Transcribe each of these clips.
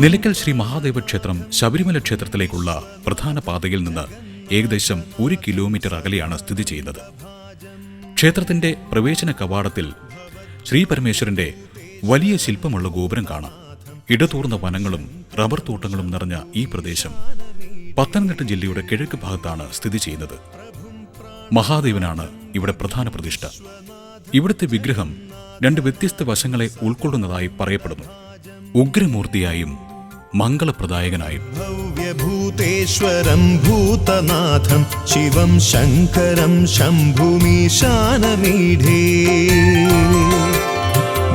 നിലയ്ക്കൽ ശ്രീ മഹാദേവ ക്ഷേത്രം ശബരിമല ക്ഷേത്രത്തിലേക്കുള്ള പ്രധാന പാതയിൽ നിന്ന് ഏകദേശം ഒരു കിലോമീറ്റർ അകലെയാണ് സ്ഥിതി ചെയ്യുന്നത്. ക്ഷേത്രത്തിന്റെ പ്രവേശന കവാടത്തിൽ ശ്രീ പരമേശ്വരന്റെ വലിയ ശില്പമുള്ള ഗോപുരം കാണാം. ഇടതൂർന്ന വനങ്ങളും റബ്ബർ തോട്ടങ്ങളും നിറഞ്ഞ ഈ പ്രദേശം പത്തനംതിട്ട ജില്ലയുടെ കിഴക്ക് ഭാഗത്താണ് സ്ഥിതി ചെയ്യുന്നത്. മഹാദേവനാണ് ഇവിടെ പ്രധാന പ്രതിഷ്ഠ. ഇവിടുത്തെ വിഗ്രഹം രണ്ട് വ്യത്യസ്ത വശങ്ങളെ ഉൾക്കൊള്ളുന്നതായി പറയപ്പെടുന്നു. ഉഗ്രമൂർത്തിയായും മംഗളപ്രദായകനായും. ഭൂതേശ്വരം ഭൂതനാഥം ശിവം ശങ്കരം ശംഭുമീശാനമീഢേ.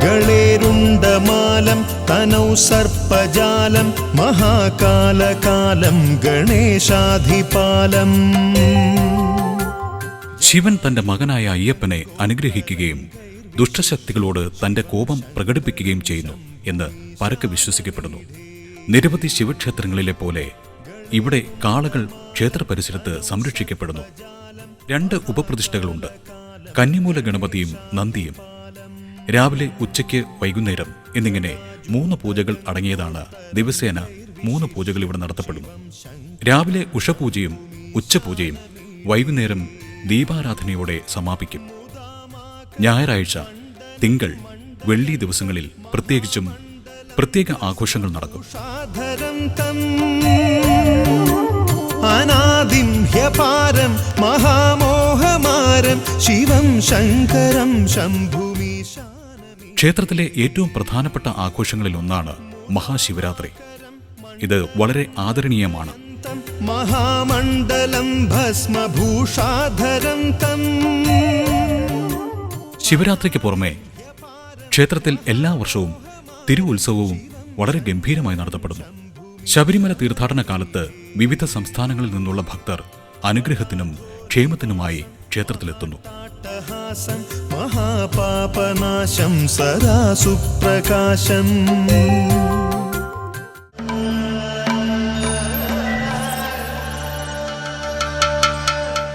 ഗളേരുണ്ടമാലം തനൗ സർപ്പജാലം മഹാകാലകാലം ഗണേശാധിപാലം. ശിവൻ തന്റെ മകനായ അയ്യപ്പനെ അനുഗ്രഹിക്കുകയും ദുഷ്ടശക്തികളോട് തന്റെ കോപം പ്രകടിപ്പിക്കുകയും ചെയ്യുന്നു. എന്ന് പരക്കെ വിശ്വസിക്കപ്പെടുന്നു. നിരവധി ശിവക്ഷേത്രങ്ങളിലെ പോലെ ഇവിടെ കാളകൾ ക്ഷേത്ര പരിസരത്ത് സംരക്ഷിക്കപ്പെടുന്നു. രണ്ട് ഉപപ്രതിഷ്ഠകളുണ്ട്. കന്നിമൂല ഗണപതിയും നന്ദിയും. രാവിലെ ഉച്ചയ്ക്ക് വൈകുന്നേരം എന്നിങ്ങനെ മൂന്ന് പൂജകൾ അടങ്ങിയതാണ് ദിവസേന മൂന്ന് പൂജകൾ ഇവിടെ നടത്തപ്പെടുന്നു. രാവിലെ ഉഷപൂജയും ഉച്ചപൂജയും വൈകുന്നേരം ദീപാരാധനയോടെ സമാപിക്കും. ഞായറാഴ്ച തിങ്കൾ വെള്ളി ദിവസങ്ങളിൽ പ്രത്യേകിച്ചും പ്രത്യേക ആഘോഷങ്ങൾ നടക്കും. അനാദിംഹ്യപാരം മഹാമോഹമാരം ശിവം ശങ്കരം ശംഭുമി ക്ഷേത്രത്തിലെ ഏറ്റവും പ്രധാനപ്പെട്ട ആഘോഷങ്ങളിൽ ഒന്നാണ് മഹാശിവരാത്രി. ഇത് വളരെ ആദരണീയമാണ്. മഹാമണ്ഡലം ഭസ്മഭൂഷാധരം ശിവരാത്രിക്ക് പുറമെ ക്ഷേത്രത്തിൽ എല്ലാ വർഷവും തിരുവുത്സവവും വളരെ ഗംഭീരമായി നടത്തപ്പെടുന്നു. ശബരിമല തീർത്ഥാടന കാലത്ത് വിവിധ സംസ്ഥാനങ്ങളിൽ നിന്നുള്ള ഭക്തർ അനുഗ്രഹത്തിനും ക്ഷേമത്തിനുമായി ക്ഷേത്രത്തിലെത്തുന്നു. മഹാപാപനാശം സദാ സുപ്രകാശം.